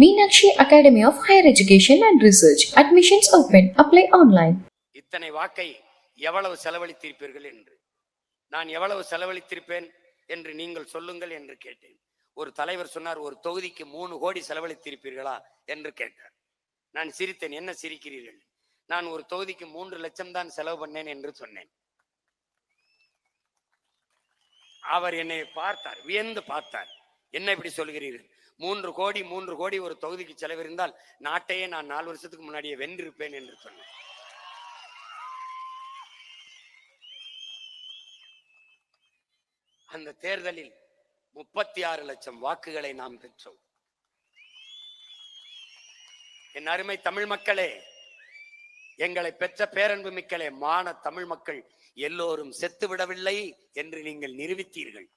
Meenakshi academy of higher education and research admissions open apply online இத்தனை வாக்கை எவ்வளவு செலவழித்திருப்பீர்கள் என்று. நான் எவ்வளவு செலவழித்திருப்பேன் என்று நீங்கள் சொல்லுங்கள் என்று கேட்டேன். ஒரு தலைவர் சொன்னார் ஒரு தொகுதிக்கு மூணு கோடி செலவழித்திருப்பீர்களா? என்று கேட்டார். நான் சிரித்தேன் என்ன சிரிக்கிறீர்கள்? நான் ஒரு தொகுதிக்கு மூன்று லட்சம் தான் செலவு பண்ணேன் என்று சொன்னேன். அவர் என்னை பார்த்தார் வியந்து பார்த்தார். என்ன இப்படி சொல்கிறீர்கள்? மூன்று கோடி மூன்று கோடி ஒரு தொகுதிக்கு செலவிருந்தால் நாட்டையே நான் நாலு வருஷத்துக்கு முன்னாடியே வென்றிருப்பேன் என்று சொன்னேன். அந்த தேர்தலில் முப்பத்தி ஆறு லட்சம் வாக்குகளை நாம் பெற்றோம். என் அருமை தமிழ் மக்களே எங்களை பெற்ற பேரன்பு மிக்கலே மான தமிழ் மக்கள் எல்லோரும் செத்து விடவில்லை என்று நீங்கள் நிரூபித்தீர்கள்.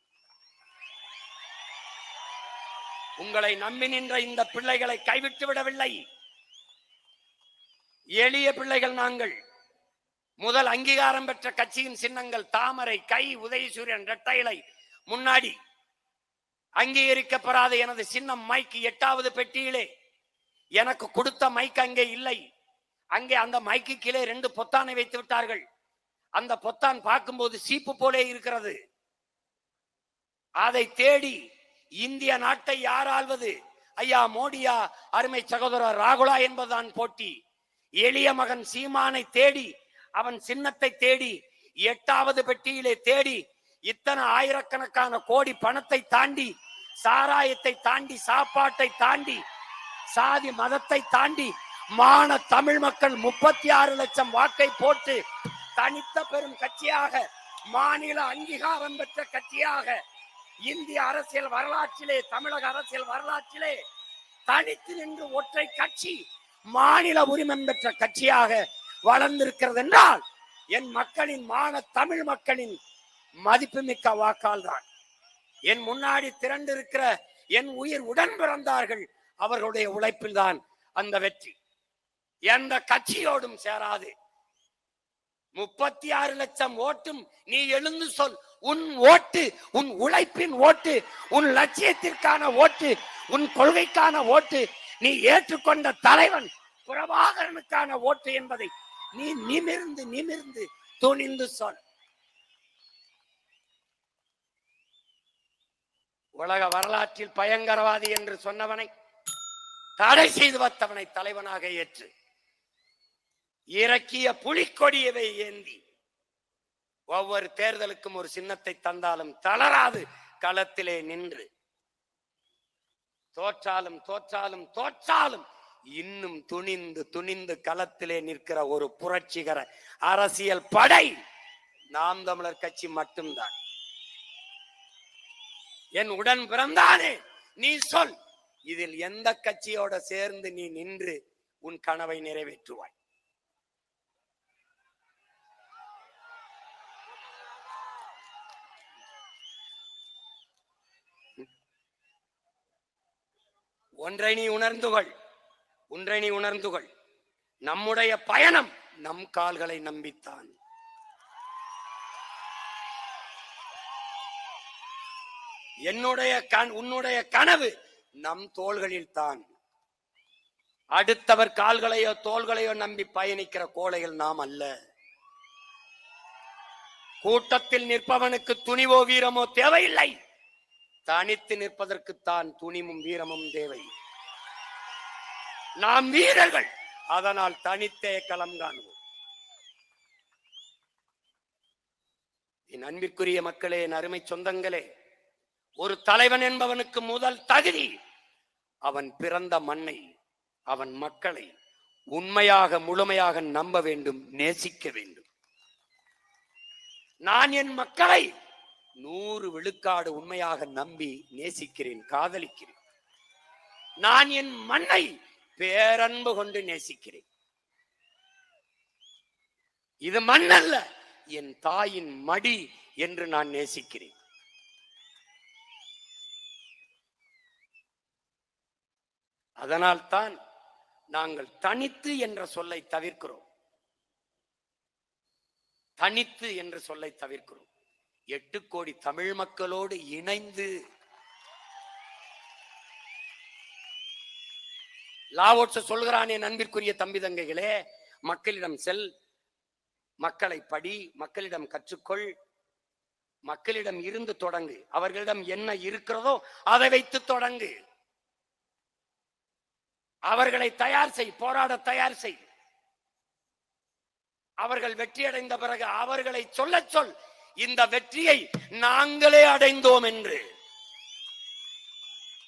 உங்களை நம்பி நின்ற இந்த பிள்ளைகளை கைவிட்டு விடவில்லை. எளிய பிள்ளைகள் நாங்கள். முதல் அங்கீகாரம் பெற்ற கட்சியின் சின்னங்கள் தாமரை கை உதயசூரியன் இரட்டைலை முன்னாடி அங்கீகரிக்கப்படாத எனது சின்னம் மைக்கு எட்டாவது பெட்டியிலே. எனக்கு கொடுத்த மைக் அங்கே இல்லை. அங்கே அந்த மைக்கு கீழே ரெண்டு பொத்தானை வைத்து விட்டார்கள். அந்த பொத்தான் பார்க்கும்போது சீப்பு போலே இருக்கிறது. அதை தேடி இந்திய நாட்டை யார் ஆள்வது ஐயா மோடியா அருமை சகோதரர் ராகுலா என்பதுதான் போட்டி. எளிய மகன் சீமானை தேடி அவன் சின்னத்தை தேடி எட்டாவது பெட்டியிலே தேடி இத்தனை ஆயிரக்கணக்கான கோடி பணத்தை தாண்டி சாராயத்தை தாண்டி சாப்பாட்டை தாண்டி சாதி மதத்தை தாண்டி மான தமிழ் மக்கள் முப்பத்தி ஆறு லட்சம் வாக்கை போட்டு தனித்த பெரும் கட்சியாக மாநில அங்கீகாரம் பெற்ற கட்சியாக இந்திய அரசியல் வரலாற்றிலே தமிழக அரசியல் வரலாற்றிலே தனித்து நின்று ஒற்றை கட்சி மாநில உரிமம் பெற்ற கட்சியாக வளர்ந்திருக்கிறது என்றால் என் மக்களின் மான தமிழ் மக்களின் மதிப்புமிக்க வாக்கால் தான் என் முன்னாடி திரண்டிருக்கிற என் உயிர் உடன் பிறந்தார்கள் அவர்களுடைய உழைப்பில் தான் அந்த வெற்றி. எந்த கட்சியோடும் சேராது. முப்பத்தி ஆறு லட்சம் ஓட்டும் நீ எழுந்து சொல் உன் ஓட்டு உன் உழைப்பின் ஓட்டு உன் லட்சியத்திற்கான ஓட்டு உன் கொள்கைக்கான ஓட்டு நீ ஏற்றுக்கொண்ட தலைவன் பிரபாகரனுக்கான ஓட்டு என்பதை நீ நிமிர்ந்து நிமிர்ந்து துணிந்து சொல். உலக வரலாற்றில் பயங்கரவாதி என்று சொன்னவனை தடை செய்து வந்தவனை தலைவனாக ஏற்று இறக்கிய புலிக்கொடியவை ஏந்தி ஒவ்வொரு தேர்தலுக்கும் ஒரு சின்னத்தை தந்தாலும் தளராது. களத்திலே நின்று. தோற்றாலும் தோற்றாலும் தோற்றாலும் இன்னும் துணிந்து துணிந்து களத்திலே நிற்கிற ஒரு புரட்சிகர அரசியல் படை நாம் தமிழர் கட்சி மட்டும்தான். என் உடன் பிறந்தானே நீ சொல். இதில் எந்த கட்சியோட சேர்ந்து நீ நின்று உன் கனவை நிறைவேற்றுவாய்? ஒன்றை நீ உணர்ந்துகள். ஒன்றை நீ உணர்ந்துகள். நம்முடைய பயணம் நம் கால்களை நம்பித்தான். என்னுடைய கண் உன்னுடைய கனவு நம் தோள்களில் தான். அடுத்தவர் கால்களையோ தோள்களையோ நம்பி பயணிக்கிற கோழைகள் நாம் அல்ல. கூட்டத்தில் நிற்பவனுக்கு துணிவோ வீரமோ தேவையில்லை. தனித்து நிற்பதற்குத்தான் துணிமும் வீரமும் தேவை. நாம் வீரர்கள். அதனால் தனித்தே களம் காணுவோம். என் அன்பிற்குரிய மக்களே என் அருமை சொந்தங்களே ஒரு தலைவன் என்பவனுக்கு முதல் தகுதி அவன் பிறந்த மண்ணை அவன் மக்களை உண்மையாக முழுமையாக நம்ப வேண்டும் நேசிக்க வேண்டும். நான் என் மக்களை நூறு விழுக்காடு உண்மையாக நம்பி நேசிக்கிறேன் காதலிக்கிறேன். நான் என் மண்ணை பேரன்பு கொண்டு நேசிக்கிறேன். இது மண் அல்ல என் தாயின் மடி என்று நான் நேசிக்கிறேன். அதனால்தான் நாங்கள் தனித்து என்ற சொல்லை தவிர்க்கிறோம். தனித்து என்ற சொல்லை தவிர்க்கிறோம். எட்டு கோடி தமிழ் மக்களோடு இணைந்து லாவோட்ச சொல்கிறானே என் தம்பி தங்கைகளே மக்களிடம் செல் மக்களை படி மக்களிடம் கற்றுக்கொள் மக்களிடம் இருந்து தொடங்கு. அவர்களிடம் என்ன இருக்கிறதோ அதை வைத்து தொடங்கு. அவர்களை தயார் செய் போராட தயார் செய். அவர்கள் வெற்றி அடைந்த பிறகு அவர்களை சொல்ல சொல். இந்த வெற்றியை நாங்களே அடைந்தோம் என்று.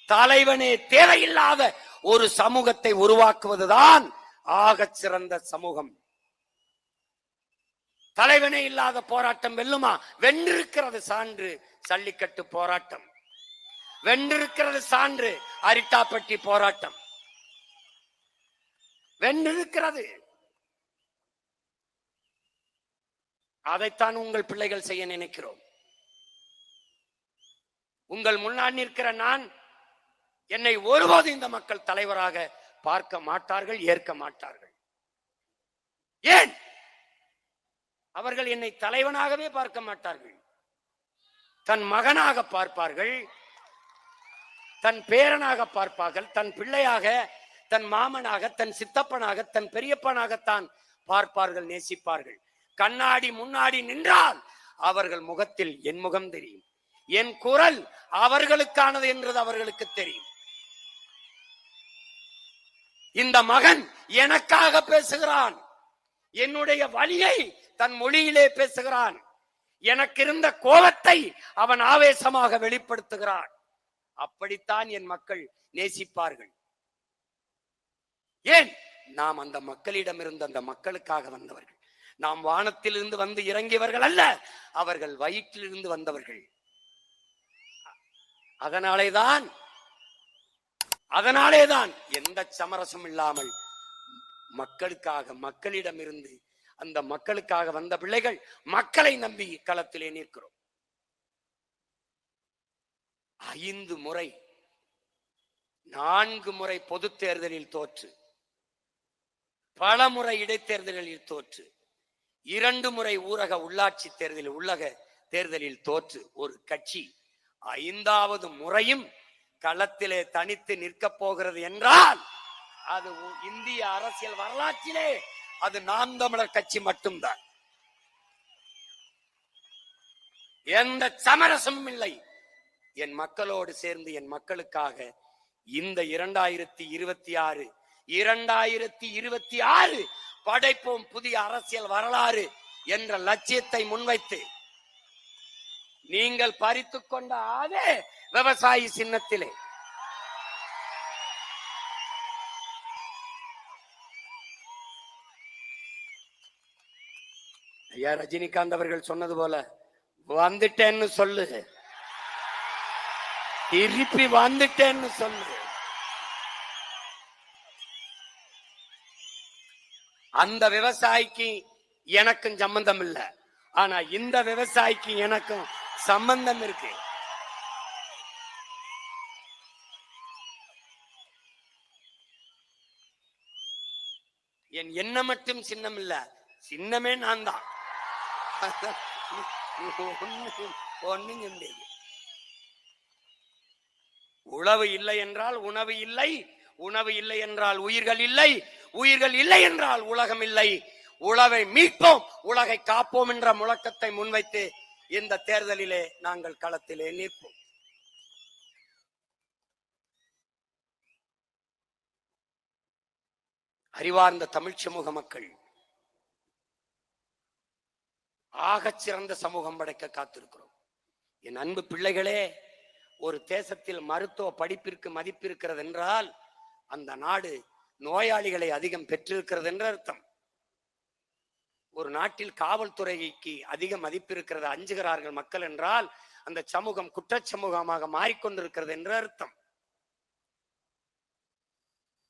தலைவனே தேவையில்லாத ஒரு சமூகத்தை உருவாக்குவதுதான் ஆக சிறந்த சமூகம். தலைவனே இல்லாத போராட்டம் வெல்லுமா? வென்றிருக்கிறது சான்று சல்லிக்கட்டு போராட்டம். வென்றிருக்கிறது சான்று அரிட்டாப்பட்டி போராட்டம். வென்றிருக்கிறது அதைத்தான் உங்கள் பிள்ளைகள் செய்ய நினைக்கிறோம். உங்கள் முன்னால் நிற்கிற நான் என்னை ஒருபோதும் இந்த மக்கள் தலைவராக பார்க்க மாட்டார்கள் ஏற்க மாட்டார்கள். ஏன்? அவர்கள் என்னை தலைவனாகவே பார்க்க மாட்டார்கள். தன் மகனாக பார்ப்பார்கள் தன் பேரனாக பார்ப்பார்கள் தன் பிள்ளையாக தன் மாமனாக தன் சித்தப்பனாக தன் பெரியப்பனாகத்தான் பார்ப்பார்கள் நேசிப்பார்கள். கண்ணாடி முன்னாடி நின்றால் அவர்கள் முகத்தில் என் முகம் தெரியும். என் குரல் அவர்களுக்கானது என்றது அவர்களுக்கு தெரியும். இந்த மகன் எனக்காக பேசுகிறான். என்னுடைய வழியை தன் மொழியிலே பேசுகிறான். எனக்கு இருந்த கோபத்தை அவன் ஆவேசமாக வெளிப்படுத்துகிறான். அப்படித்தான் என் மக்கள் நேசிப்பார்கள். ஏன்? நாம் அந்த மக்களிடம் இருந்து அந்த மக்களுக்காக வந்தவர்கள். நாம் வானத்திலிருந்து வந்து இறங்கியவர்கள் அல்ல அவர்கள் வயிற்றிலிருந்து வந்தவர்கள். அதனாலேதான் அதனாலேதான் எந்த சமரசம் இல்லாமல் மக்களுக்காக மக்களிடம் இருந்து அந்த மக்களுக்காக வந்த பிள்ளைகள் மக்களை நம்பி களத்திலே நிற்கிறோம். ஐந்து முறை நான்கு முறை பொது தேர்தலில் தோற்று பல முறை இடைத்தேர்தலில் தோற்று இரண்டு முறை ஊரக உள்ளாட்சி தேர்தலில் உள்ளக தேர்தலில் தோற்று ஒரு கட்சி ஐந்தாவது முறையும் களத்திலே தனித்து நிற்கப் போகிறது என்றால் அது உ- இந்திய அரசியல் வரலாற்றிலே அது நாம் தமிழர் கட்சி மட்டும்தான். எந்த சமரசமும் இல்லை. என் மக்களோடு சேர்ந்து என் மக்களுக்காக இந்த இரண்டாயிரத்தி இருபத்தி ஆறு இரண்டாயிரத்தி இருபத்தி ஆறு படைப்போம் புதிய அரசியல் வரலாறு என்ற லட்சியத்தை முன்வைத்து நீங்கள் பறித்து கொண்ட அதே விவசாயி சின்னத்திலே. ஐயா ரஜினிகாந்த் அவர்கள் சொன்னது போல வந்துட்டேன்னு சொல்லு. திருப்பி வந்துட்டேன்னு சொல்லு. அந்த விவசாயிக்கு எனக்கும் சம்பந்தம் இல்ல. ஆனா இந்த விவசாயிக்கு எனக்கும் சம்பந்தம் இருக்கு. என் எண்ணம் மட்டும் சின்னம் இல்ல சின்னமே நான் தான் ஒண்ணும் உழவு இல்லை என்றால் உணவு இல்லை உணவு இல்லை என்றால் உயிர்கள் இல்லை உயிர்கள் இல்லை என்றால் உலகம் இல்லை. உழவை மீட்போம் உலகை காப்போம் என்ற முழக்கத்தை முன்வைத்து இந்த தேர்தலிலே நாங்கள் களத்திலே நிற்போம். அறிவார்ந்த தமிழ் சமூக மக்கள் ஆகச் சிறந்த சமூகம் படைக்க காத்திருக்கிறோம். என் அன்பு பிள்ளைகளே ஒரு தேசத்தில் மருத்துவ படிப்பிற்கு மதிப்பு இருக்கிறது என்றால் அந்த நாடு நோயாளிகளை அதிகம் பெற்றிருக்கிறது என்ற அர்த்தம். ஒரு நாட்டில் காவல்துறைக்கு அதிக மதிப்பு இருக்கிறது அஞ்சுகிறார்கள் மக்கள் என்றால் அந்த சமூகம் குற்ற சமூகமாக மாறிக்கொண்டிருக்கிறது என்ற அர்த்தம்.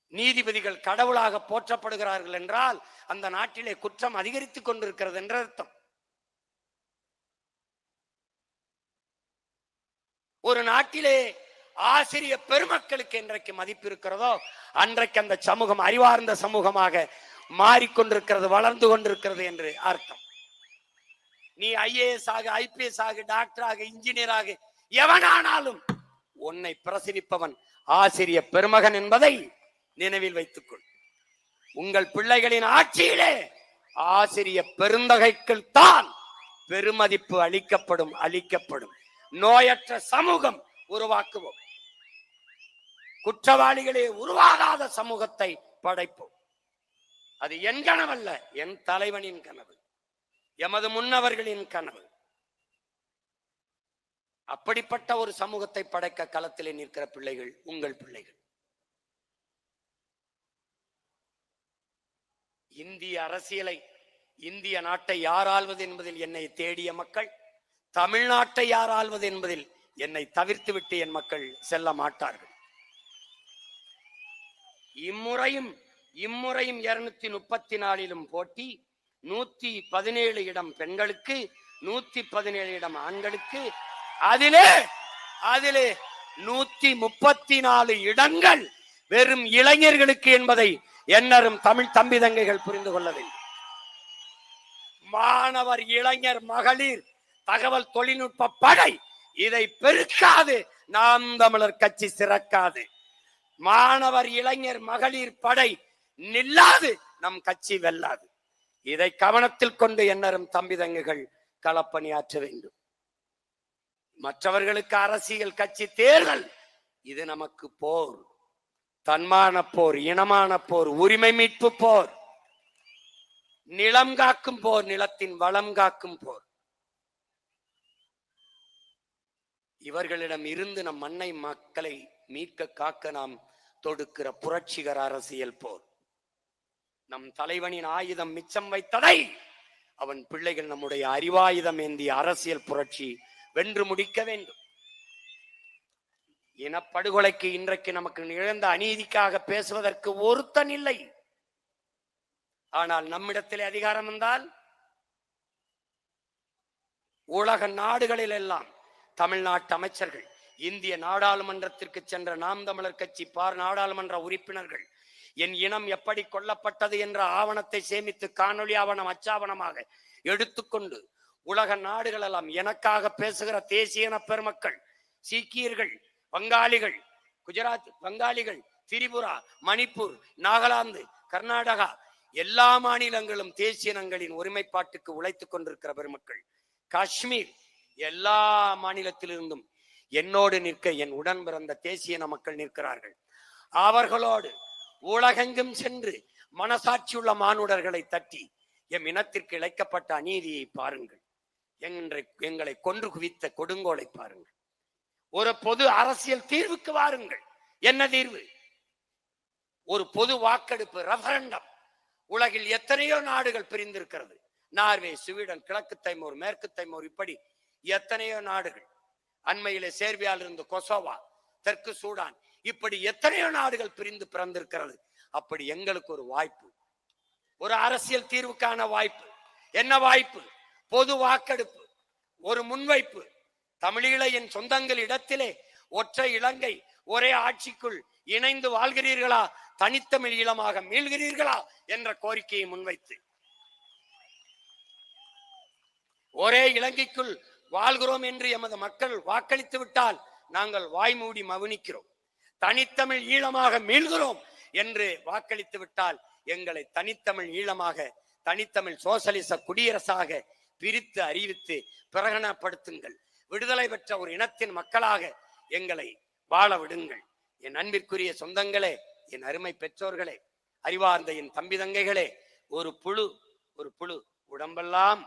நீதிபதிகள் கடவுளாக போற்றப்படுகிறார்கள் என்றால் அந்த நாட்டிலே குற்றம் அதிகரித்துக் கொண்டிருக்கிறது என்ற அர்த்தம். ஒரு நாட்டிலே ஆசிரிய பெருமக்களுக்கு என்றைக்கு மதிப்பு இருக்கிறதோ அன்றைக்கு அந்த சமூகம் அறிவார்ந்த சமூகமாக மாறிக்கொண்டிருக்கிறது வளர்ந்து கொண்டிருக்கிறது என்று அர்த்தம். நீ ஐஏஎஸ் ஆக ஐபிஎஸ் ஆக டாக்டர் ஆக இன்ஜினியர் ஆக எவனானாலும் உன்னை பிரசரிப்பவன் ஆசிரிய பெருமகன் என்பதை நினைவில் வைத்துக்கொள். உங்கள் பிள்ளைகளின் ஆட்சியிலே ஆசிரிய பெருந்தகைக்குள் தான் பெருமதிப்பு அளிக்கப்படும் அளிக்கப்படும். நோயற்ற சமூகம் உருவாக்குவோம். குற்றவாளிகளே உருவாகாத சமூகத்தை படைப்போம். அது என் கனவல்ல என் தலைவனின் கனவு எமது முன்னவர்களின் கனவு. அப்படிப்பட்ட ஒரு சமூகத்தை படைக்க களத்திலே நிற்கிற பிள்ளைகள் உங்கள் பிள்ளைகள். இந்திய அரசியலை இந்திய நாட்டை யார் ஆள்வது என்பதில் என்னை தேடிய மக்கள் தமிழ்நாட்டை யார் ஆள்வது என்பதில் என்னை தவிர்த்து விட்டு என் மக்கள் செல்ல மாட்டார்கள். இம்முறையும் இம்முறையும் இருநூத்தி முப்பத்தி நாலிலும் போட்டி நூத்தி பதினேழு இடம் பெண்களுக்கு நூத்தி பதினேழு இடம் ஆண்களுக்கு. அதிலே அதிலே நூத்தி முப்பத்தி நாலு இடங்கள் வெறும் இளைஞர்களுக்கு என்பதை எண்ணரும் தமிழ் தம்பி தங்கைகள் புரிந்து கொள்ள வேண்டும். மாணவர் இளைஞர் மகளிர் தகவல் தொழில்நுட்ப படை இதை பெருக்காது. நாம் தமிழர் கட்சி சிறக்காது. மாணவர் இளைஞர் மகளிர் படை நில்லாது நம் கட்சி வெல்லாது. இதை கவனத்தில் கொண்டு எண்ணரும் தம்பிதங்குகள் களப்பணியாற்ற வேண்டும். மற்றவர்களுக்கு அரசியல் கட்சி தேர்தல் இது நமக்கு போர். தன்மான போர் இனமான போர் உரிமை மீட்பு போர். நிலம் காக்கும் போர் நிலத்தின் வளம் காக்கும் போர். இவர்களிடம் இருந்து நம் மண்ணை மக்களை மீட்க காக்க நாம் தொடுக்கிற புரட்சிகர அரசியல் போர். நம் தலைவனின் ஆயுதம் மிச்சம் வைத்ததை அவன் பிள்ளைகள் நம்முடைய அறிவாயுதம் ஏந்திய அரசியல் புரட்சி வென்று முடிக்க வேண்டும். இனப்படுகொலைக்கு இன்றைக்கு நமக்கு நிகழ்ந்த அநீதிக்காக பேசுவதற்கு ஒருத்தன் இல்லை. ஆனால் நம்மிடத்திலே அதிகாரம் வந்தால் உலக நாடுகளில் எல்லாம் தமிழ்நாட்டு அமைச்சர்கள் இந்திய நாடாளுமன்றத்திற்கு சென்ற நாம் தமிழர் கட்சி பார் நாடாளுமன்ற உறுப்பினர்கள் என் இனம் எப்படி கொல்லப்பட்டது என்ற ஆவணத்தை சேமித்து காணொளி ஆவணம் அச்சாவணமாக எடுத்துக்கொண்டு உலக நாடுகள் எல்லாம் எனக்காக பேசுகிற தேசிய இன பெருமக்கள் சீக்கியர்கள் வங்காளிகள் குஜராத் வங்காளிகள் திரிபுரா மணிப்பூர் நாகாலாந்து கர்நாடகா எல்லா மாநிலங்களும் தேசிய இனங்களின் ஒருமைப்பாட்டுக்கு உழைத்துக் கொண்டிருக்கிற பெருமக்கள். காஷ்மீர் எல்லா மாநிலத்திலிருந்தும் என்னோடு நிற்க என் உடன் பிறந்த தேசிய மக்கள் நிற்கிறார்கள். அவர்களோடு உலகெங்கும் சென்று மனசாட்சியுள்ள மானுடர்களை தட்டி எம் இனத்திற்கு இழைக்கப்பட்ட அநீதியை பாருங்கள். எங்களை எங்களை கொன்று குவித்த கொடுங்கோலை பாருங்கள். ஒரு பொது அரசியல் தீர்வுக்கு வாருங்கள். என்ன தீர்வு? ஒரு பொது வாக்கெடுப்பு ரெஃபரண்டம் உலகில் எத்தனையோ நாடுகள் பிரிந்திருக்கிறது. நார்வே ஸ்வீடன் கிழக்கு தைமோர் மேற்கு தைமோர் இப்படி எத்தனையோ நாடுகள். அண்மையிலே சேர்பியால் இருந்து கொசோவா தெற்கு சூடான் இப்படி எத்தனையோ நாடுகள் பிரிந்து பிறந்திருக்கிறது. அப்படி எங்களுக்கு ஒரு வாய்ப்பு. ஒரு அரசியல் தீர்வுக்கான வாய்ப்பு. என்ன வாய்ப்பு? பொது வாக்கெடுப்பு. ஒரு முன்வைப்பு. தமிழீழ என் சொந்தங்கள் இடத்திலே ஒற்றை இலங்கை ஒரே ஆட்சிக்குள் இணைந்து வாழ்கிறீர்களா? தனித்தமிழ் ஈழமாக மீள்கிறீர்களா? என்ற கோரிக்கையை முன்வைத்து. ஒரே இலங்கைக்குள் வாழ்கிறோம் என்று எமது மக்கள் வாக்களித்து விட்டால் நாங்கள் வாய் மூடி மவுனிக்கிறோம். தனித்தமிழ் ஈழமாக மீள்கிறோம் என்று வாக்களித்து விட்டால் எங்களை தனித்தமிழ் ஈழமாக தனித்தமிழ் சோசலிச குடியரசாக பிரித்து அறிவித்து பிரகடனப்படுத்துங்கள். விடுதலை பெற்ற ஒரு இனத்தின் மக்களாக எங்களை வாழ விடுங்கள். என் அன்பிற்குரிய சொந்தங்களே என் அருமை பெற்றோர்களே அறிவார்ந்த என் தம்பி தங்கைகளே ஒரு புழு ஒரு புழு உடம்பெல்லாம்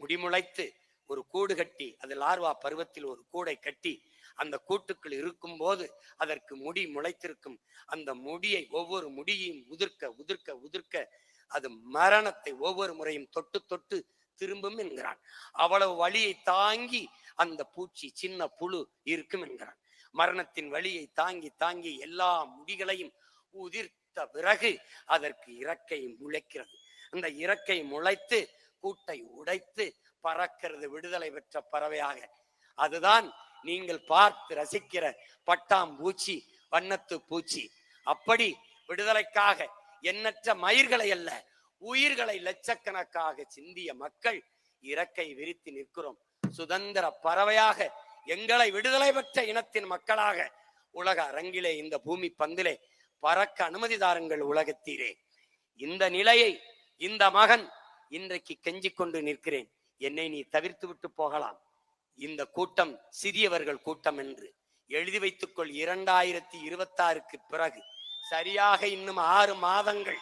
முடிமுளைத்து ஒரு கூடு கட்டி அது லார்வா பருவத்தில் ஒரு கூடை கட்டி அந்த கூட்டுக்குள் இருக்கும் போது அதற்கு முடி முளைத்திருக்கும். அந்த முடியை ஒவ்வொரு முடியையும் உதிர்க்க உதிர்க்க உதிர்க்க அது மரணத்தை ஒவ்வொரு முறையும் தொட்டு தொட்டு திரும்பும் என்கிறான். அவ்வளவு வழியை தாங்கி அந்த பூச்சி சின்ன புழு இருக்கும் என்கிறான். மரணத்தின் வழியை தாங்கி தாங்கி எல்லா முடிகளையும் உதிர்த்த பிறகு அதற்கு இறக்கை முளைக்கிறது. அந்த இறக்கை முளைத்து கூட்டை உடைத்து பறக்கிறது விடுதலை பெற்ற பறவையாக. அதுதான் நீங்கள் பார்த்து ரசிக்கிற பட்டாம்பூச்சி வண்ணத்து பூச்சி. அப்படி விடுதலைக்காக எண்ணற்ற மயிர்களை அல்ல உயிர்களை லட்சக்கணக்காக சிந்திய மக்கள் இறக்கை விரித்து நிற்கிறோம். சுதந்திர பறவையாக எங்களை விடுதலை பெற்ற இனத்தின் மக்களாக உலக அரங்கிலே இந்த பூமி பந்திலே பறக்க அனுமதி தாருங்கள் உலகத்தீரே. இந்த நிலையை இந்த மகன் இன்றைக்கு கெஞ்சிக் கொண்டு நிற்கிறேன். என்னை நீ தவிர்த்து விட்டு போகலாம். இந்த கூட்டம் சிறியவர்கள் கூட்டம் என்று. எழுதி வைத்துக்கொள் இரண்டாயிரத்தி இருபத்தாறுக்கு பிறகு. சரியாக இன்னும் ஆறு மாதங்கள்.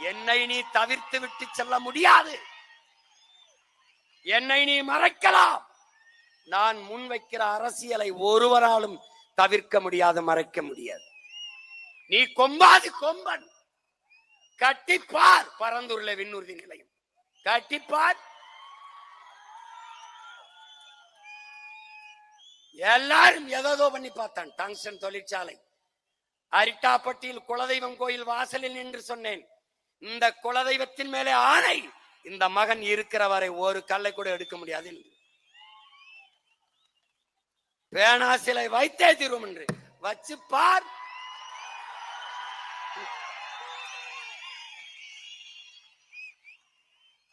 என்னை நீ தவிர்த்து விட்டு செல்ல முடியாது. என்னை நீ மறைக்கலாம். நான் முன்வைக்கிற அரசியலை ஒருவராலும் தவிர்க்க முடியாது மறைக்க முடியாது. நீ கொம்பாது கொம்பன். கட்டிப்பார். பரந்துள்ள விண்ணுறுதி நிலையம். கட்டிப்பார். எல்லாரும் எதோ பண்ணி பார்த்தான். டங்ஷன் தொழிற்சாலை. அரிட்டாப்பட்டியில் குலதெய்வம் கோயில் வாசலில் நின்று சொன்னேன். இந்த குலதெய்வத்தின் மேலே ஆணை. இந்த மகன் இருக்கிற வரை ஒரு கல்லை கூட எடுக்க முடியாது என்று. பேனா சிலை வைத்தே தீர்வோம் என்று. வச்சு பார்.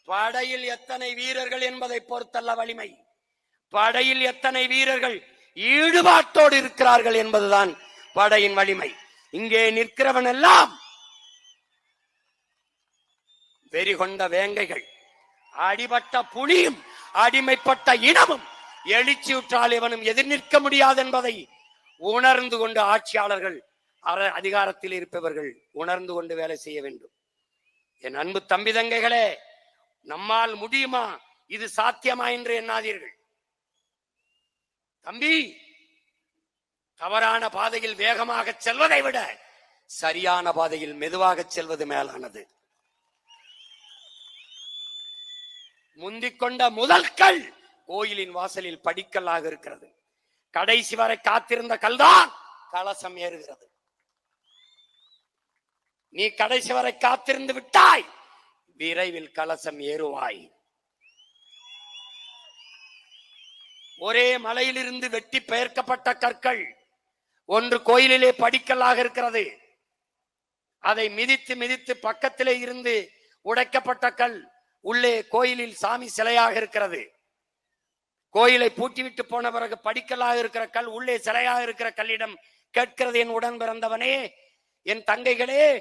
படையில் எத்தனை வீரர்கள் என்பதை பொறுத்தல்ல வலிமை. படையில் எத்தனை வீரர்கள் ஈடுபாட்டோடு இருக்கிறார்கள் என்பதுதான் படையின் வலிமை. இங்கே நிற்கிறவன் எல்லாம் வெறி கொண்ட வேங்கைகள். அடிபட்ட புலியும் அடிமைப்பட்ட இனமும் எழுச்சியுற்றால் இவனும் எதிர் நிற்க முடியாது என்பதை உணர்ந்து கொண்டு ஆட்சியாளர்கள் அர- அதிகாரத்தில் இருப்பவர்கள் உணர்ந்து கொண்டு வேலை செய்ய வேண்டும். என் அன்பு தம்பி தங்கைகளே நம்மால் முடியுமா? இது சாத்தியமா என்று எண்ணாதீர்கள். தம்பி தவறான பாதையில் வேகமாக செல்வதை விட சரியான பாதையில் மெதுவாக செல்வது மேலானது. முந்திக்கொண்ட முதல் கல் கோயிலின் வாசலில் படிக்கல்லாக இருக்கிறது. கடைசி வரை காத்திருந்த கல்தான் கலசம் ஏறுகிறது. நீ கடைசி வரை காத்திருந்து விட்டாய் விரைவில் கலசம் ஏறுவாய். ஒரே மலையிலிருந்து வெட்டி பெயர்க்கப்பட்ட கற்கள். ஒன்று கோயிலிலே படிக்கல்லாக இருக்கிறது. அதை மிதித்து மிதித்து பக்கத்திலே இருந்து உடைக்கப்பட்ட கல் உள்ளே கோயிலில் சாமி சிலையாக இருக்கிறது. கோயிலை பூட்டிவிட்டு போன பிறகு படிக்கலாக இருக்கிற கல் உள்ளே சிலையாக இருக்கிற கல்லிடம் கேட்கிறது என் உடன் பிறந்தவனே என் தங்கைகளே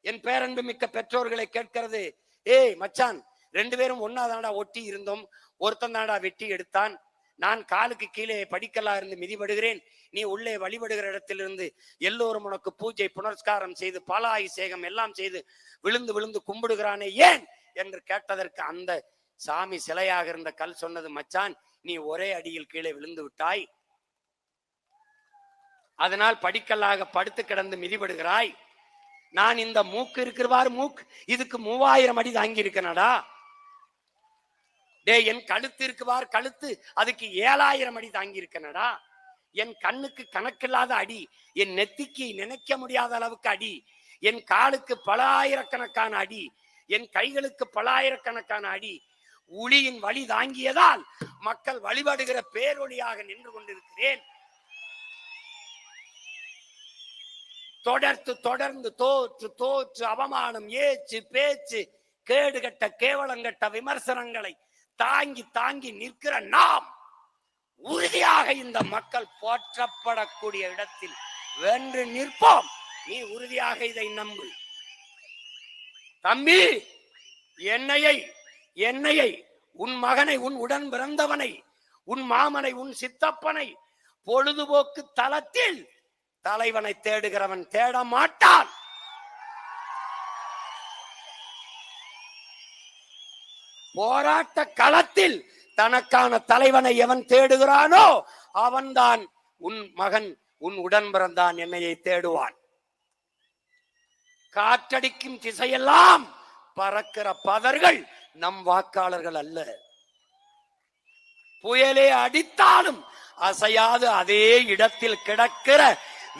என் பேரன்பு மிக்க பெற்றோர்களை கேட்கிறது. ஏய் மச்சான் ரெண்டு பேரும் ஒன்னாதாடா ஒட்டி இருந்தோம். ஒருத்தன் தாடா வெட்டி எடுத்தான். நான் காலுக்கு கீழே படிக்கல்லா இருந்து மிதிபடுகிறேன். நீ உள்ளே வழிபடுகிற இடத்திலிருந்து எல்லோரும் உனக்கு பூஜை புனஸ்காரம் செய்து பாலாபிஷேகம் எல்லாம் செய்து விழுந்து விழுந்து கும்பிடுகிறானே ஏன்? என்று கேட்டதற்கு அந்த சாமி சிலையாக இருந்த கல் சொன்னது மச்சான் நீ ஒரே அடியில் கீழே விழுந்து விட்டாய். அதனால் படிக்கல்லாக படுத்து கிடந்து மிதிபடுகிறாய். நான் இந்த மூக்கு இருக்கிறவாறு மூக்கு இதுக்கு மூவாயிரம் அடி தாங்கி இருக்கனடா டே என் கழுத்து இருக்குவார் கழுத்து. அதுக்கு ஏழாயிரம் அடி தாங்கி இருக்கனடா என் கண்ணுக்கு கணக்கில்லாத அடி என் நெத்திக்கு நினைக்க முடியாத அளவுக்கு அடி என் காலுக்கு பல ஆயிரக்கணக்கான அடி என் கைகளுக்கு பல ஆயிரக்கணக்கான அடி. உளியின் வழி தாங்கியதால் மக்கள் வழிபடுகிற பேரொழியாக நின்று கொண்டிருக்கிறேன். தொடர்ந்து தொடர்ந்து தோற்று தோற்று அவமானம் ஏச்சு பேச்சு கேடுகட்ட கேவலங்கட்ட விமர்சனங்களை தாங்கி தாங்கி நிற்கிற நாம் உறுதியாக இந்த மக்கள் போற்றப்படக்கூடிய இடத்தில் வென்று நிற்போம். நீ உறுதியாக இதை நம்பு. தம்பி என்னையை என்னையை உன் மகனை உன் உடன் பிறந்தவனை உன் மாமனை உன் சித்தப்பனை பொழுதுபோக்கு தளத்தில் தலைவனை தேடுகிறவன் தேட மாட்டான் போராட்ட களத்தில் தனக்கான தலைவனை எவன் தேடுகிறானோ அவன்தான் உன் மகன் உன் உடன் பிறந்தான் என்னையை தேடுவான். காற்றடிக்கும் திசையெல்லாம் பறக்கிற பதர்கள் நம் வாக்காளர்கள் அல்ல. புயலே அடித்தாலும் அசையாது அதே இடத்தில் கிடக்கிற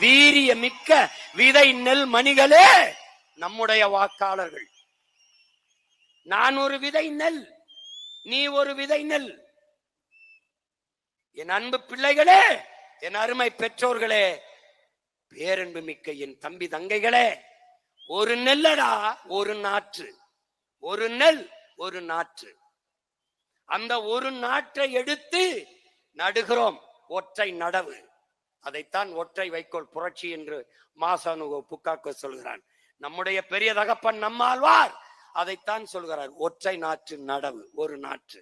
வீரிய மிக்க விதை நெல் மணிகளே நம்முடைய வாக்காளர்கள். நான் ஒரு விதை நெல் நீ ஒரு விதை நெல். என் அன்பு பிள்ளைகளே என் அருமை பெற்றோர்களே பேரன்பு மிக்க என் தம்பி தங்கைகளே ஒரு நெல்லடா ஒரு நாற்று. ஒரு நெல் ஒரு நாற்று. அந்த ஒரு நாற்றை எடுத்து நடுகிறோம் ஒற்றை நடவு. அதைத்தான் ஒற்றை வைக்கோல் புரட்சி என்று மாசானுகோ புக்காக்கோ சொல்கிறான். நம்முடைய பெரிய தகப்பன் நம்மாழ்வார். அதைத்தான் சொல்கிறார் ஒற்றை நாற்று நடவு ஒரு நாற்று.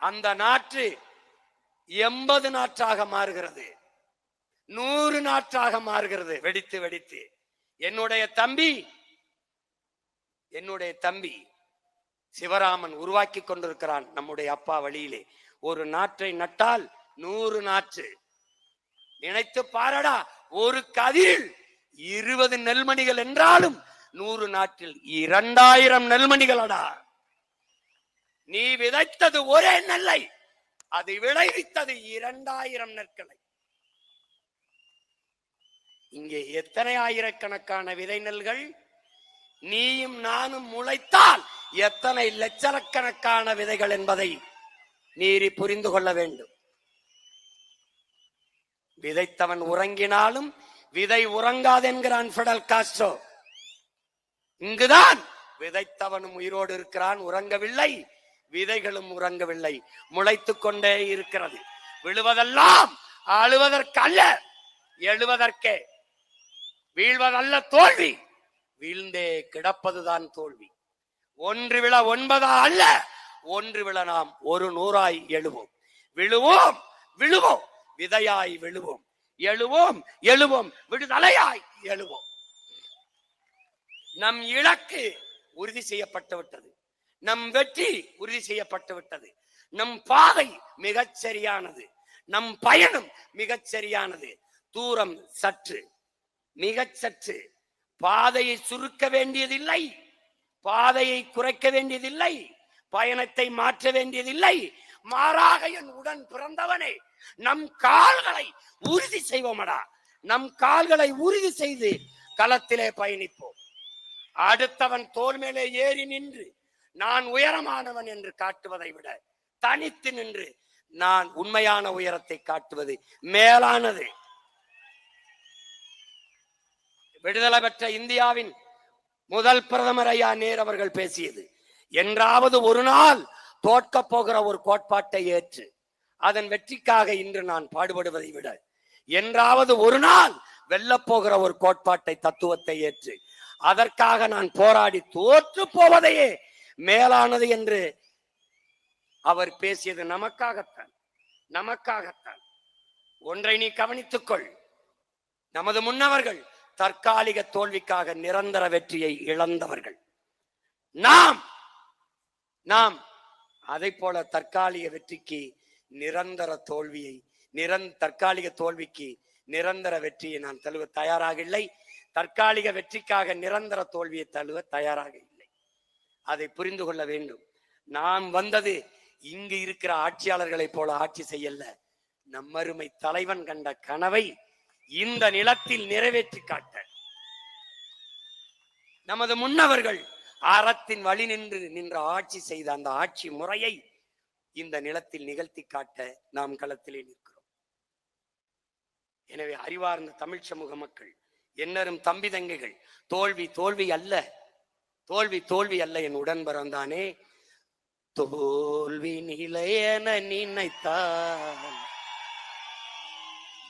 அந்த நாற்று எண்பது நாற்றாக மாறுகிறது நூறு நாற்றாக மாறுகிறது வெடித்து வெடித்து. என்னுடைய தம்பி என்னுடைய தம்பி சிவராமன் உருவாக்கி கொண்டிருக்கிறான் நம்முடைய அப்பா வழியிலே. ஒரு நாற்றை நட்டால் நூறு நாற்று. நினைத்து பாரடா ஒரு கதிரில் இருபது நெல்மணிகள் என்றாலும் நூறு நாட்டில் இரண்டாயிரம் நெல்மணிகளடா. நீ விதைத்தது ஒரே நெல்லை அது விளைவித்தது இரண்டாயிரம் நெற்களை. இங்கே எத்தனை ஆயிரக்கணக்கான விதை நெல்கள்? நீயும் நானும் முளைத்தால் எத்தனை லட்சக்கணக்கான விதைகள் என்பதை நீரி புரிந்து கொள்ள வேண்டும். விதைத்தவன் உறங்கினாலும் விதை உறங்காதென்கிறான் ஃபெடல் காஸ்ட்ரோ. இங்குதான் விதைத்தவனும் உயிரோடு இருக்கிறான் உறங்கவில்லை. விதைகளும் உறங்கவில்லை. முளைத்துக் கொண்டே இருக்கிறது. விழுவதெல்லாம் அழுவதற்கல்ல. எழுவதற்கே. வீழ்வதல்ல தோல்வி. வீழ்ந்தே கிடப்பதுதான் தோல்வி. ஒன்று விழ ஒன்பதா அல்ல ஒன்று விழ நாம் ஒரு நூறாய் எழுவோம். விழுவோம் விழுவோம். விதையாய் விழுவோம். எழுவோம் எழுவோம். விடுதலையாய் எழுவோம். நம் இலக்கு உறுதி செய்யப்பட்டு விட்டது. நம் வெற்றி உறுதி செய்யப்பட்டு விட்டது. நம் பாதை மிகச் சரியானது நம் பயணம் மிகச் சரியானது தூரம் சற்று மிகச் சற்று. பாதையை சுருக்க வேண்டியதில்லை. பாதையை குறைக்க வேண்டியதில்லை. பயணத்தை மாற்ற வேண்டியதில்லை. மாறாக என் உடன் பிறந்தவனே நம் கால்களை உறுதி செய்வோமடா. நம் கால்களை உறுதி செய்து களத்திலே பயணிப்போம். அடுத்தவன் தோல் மேலே ஏறி நின்று நான் உயரமானவன் என்று காட்டுவதை விட தனித்து நின்று நான் உண்மையான உயரத்தை காட்டுவது மேலானது. விடுதலை பெற்ற இந்தியாவின் முதல் பிரதமர் ஐயா நேர் அவர்கள் பேசியது என்றாவது ஒரு நாள் தோற்க போகிற ஒரு கோட்பாட்டை ஏற்று அதன் வெற்றிக்காக இன்று நான் பாடுபடுவதை விட என்றாவது ஒரு நாள் வெல்லப்போகிற ஒரு கோட்பாட்டை தத்துவத்தை ஏற்று அதற்காக நான் போராடி தோற்று போவதையே மேலானது என்று அவர் பேசியது நமக்காகத்தான் நமக்காகத்தான். ஒன்றை நீ கவனித்துக்கொள். நமது முன்னவர்கள் தற்காலிக தோல்விக்காக நிரந்தர வெற்றியை இழந்தவர்கள். நாம் நாம் அதை போல தற்காலிக வெற்றிக்கு நிரந்தர தோல்வியை நிரந் தற்காலிக தோல்விக்கு நிரந்தர வெற்றியை நான் தழுவ தயாராக இல்லை. தற்காலிக வெற்றிக்காக நிரந்தர தோல்வியை தழுவ தயாராக இல்லை. அதை புரிந்து கொள்ள வேண்டும். நாம் வந்தது இங்கு இருக்கிற ஆட்சியாளர்களைப் போல ஆட்சி செய்யல நம்மருமை தலைவன் கண்ட கனவை இந்த நிலத்தில் நிறைவேற்றி காட்ட. நமது முன்னவர்கள் அறத்தின் வழி நின்று நின்ற ஆட்சி செய்த அந்த ஆட்சி முறையை இந்த நிலத்தில் நிகழ்த்தி காட்ட நாம் களத்திலே நிற்கிறோம். எனவே அறிவார்ந்த தமிழ் சமூக மக்கள் என்னரும் தம்பி தங்கைகள். தோல்வி தோல்வி அல்ல. தோல்வி தோல்வி அல்ல என் உடன் பிறந்தானே. தோல்வி நிலையென நினைத்தான்.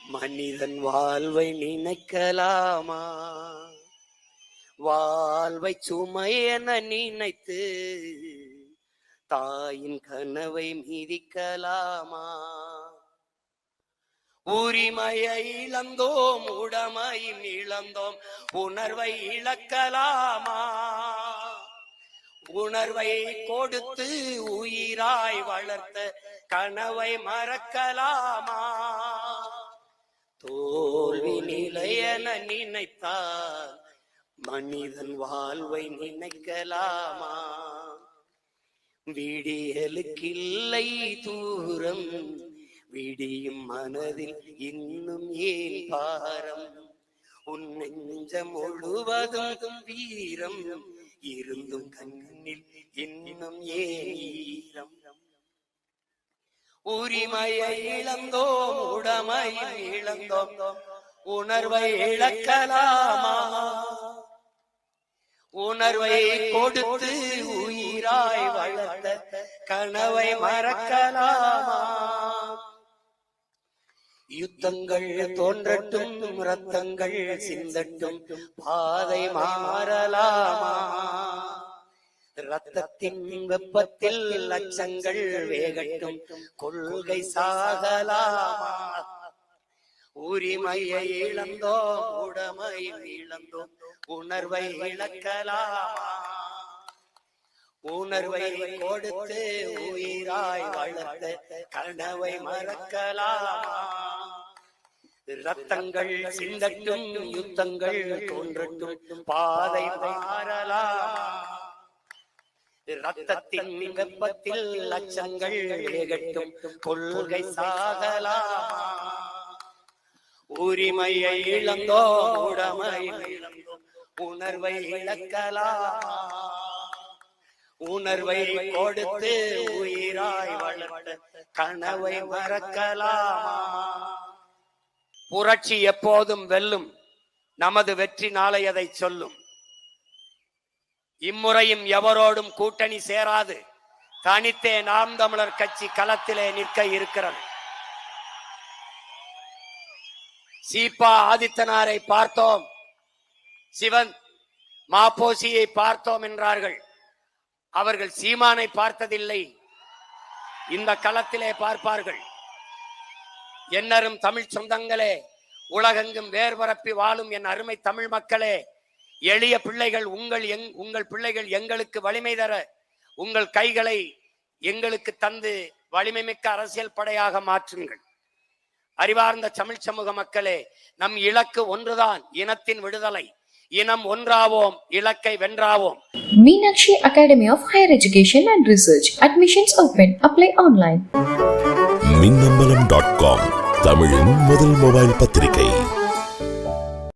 மனிதன் வாழ்வை நினைக்கலாமா? வாழ்வை சுமை என நினைத்து தாயின் கனவை மிதிக்கலாமா உரிமையை இழந்தோம் உடமையும் இழந்தோம். உணர்வை இழக்கலாமா? உணர்வை கொடுத்து உயிராய் வளர்த்த கனவை மறக்கலாமா? தோல்வி நிலையென நினைத்தால் மனிதன் வாழ்வை நினைக்கலாமா? விடியலுக்கில்லை தூரம். விடியும் மனதில் இன்னும் ஏன் பாரம்? உன் நெஞ்சம் முழுவதும் வீரம் இருந்தும் கண்ணில் இன்னும் ஏன் ஈரம்? உரிமையை இழந்தோம் உடமை இழந்தோம் உணர்வை இழக்கலாமா? உணர்வை கொடுத்து உயிராய் வளர்த்த கனவை மறக்கலாமா? யுத்தங்கள் தோன்றட்டும் ரத்தங்கள் சிந்தட்டும் பாதை மாறலாமா? ரத்தத்தின் வெப்பத்தில் லட்சங்கள் வேகட்டும் கொள்கை சாகலாமா? உரிமையை இழந்தோம் உடமை இழந்தோம் உணர்வை இழக்கலாமா? உணர்வை கொடுத்து உயிராய் வளர்த்த கனவை மறக்கலாமா. ரத்தங்கள் சிந்தட்டும் யுத்தங்கள் தோன்றட்டும் பாதை மாறலாமா. ரத்தத்தின் வெப்பத்தில் லட்சங்கள் ஏகட்டும் கொள்கை சாகலாமா. உரிமையை இழந்தோ உடமை இழந்தோ உணர்வை இழக்கலாமா. உணர்வை கொடுத்து உயிராய் வளர்த்த கனவை மறக்கலாமா? புரட்சி எப்போதும் வெல்லும். நமது வெற்றி நாளை அதை சொல்லும். இம்முறையும் எவரோடும் கூட்டணி சேராது. தனித்தே நாம் தமிழர் கட்சி களத்திலே நிற்க இருக்கிறது. சீபா ஆதித்தனாரை பார்த்தோம். சிவன் மாப்போசியை பார்த்தோம் என்றார்கள். அவர்கள் சீமானை பார்த்ததில்லை. இந்த களத்திலே பார்ப்பார்கள். என்னரும் தமிழ் சொந்தங்களே உலகெங்கும் வேர்பரப்பி வாழும் என் அருமை தமிழ் மக்களே எளிய பிள்ளைகள் உங்கள் எங் உங்கள் பிள்ளைகள் எங்களுக்கு வலிமை தர உங்கள் கைகளை எங்களுக்கு தந்து வலிமை மிக்க அரசியல் படையாக மாற்றுங்கள். அறிவார்ந்த தமிழ் சமூக மக்களே நம் இலக்கு ஒன்றுதான் இனத்தின் விடுதலை. இனம் ஒன்றாவோம் இலக்கை வென்றாவோம் Meenakshi Academy of Higher Education and Research. Admissions open. Apply online. Minnambalam dot com தமிழின் முதல் மொபைல் பத்திரிகை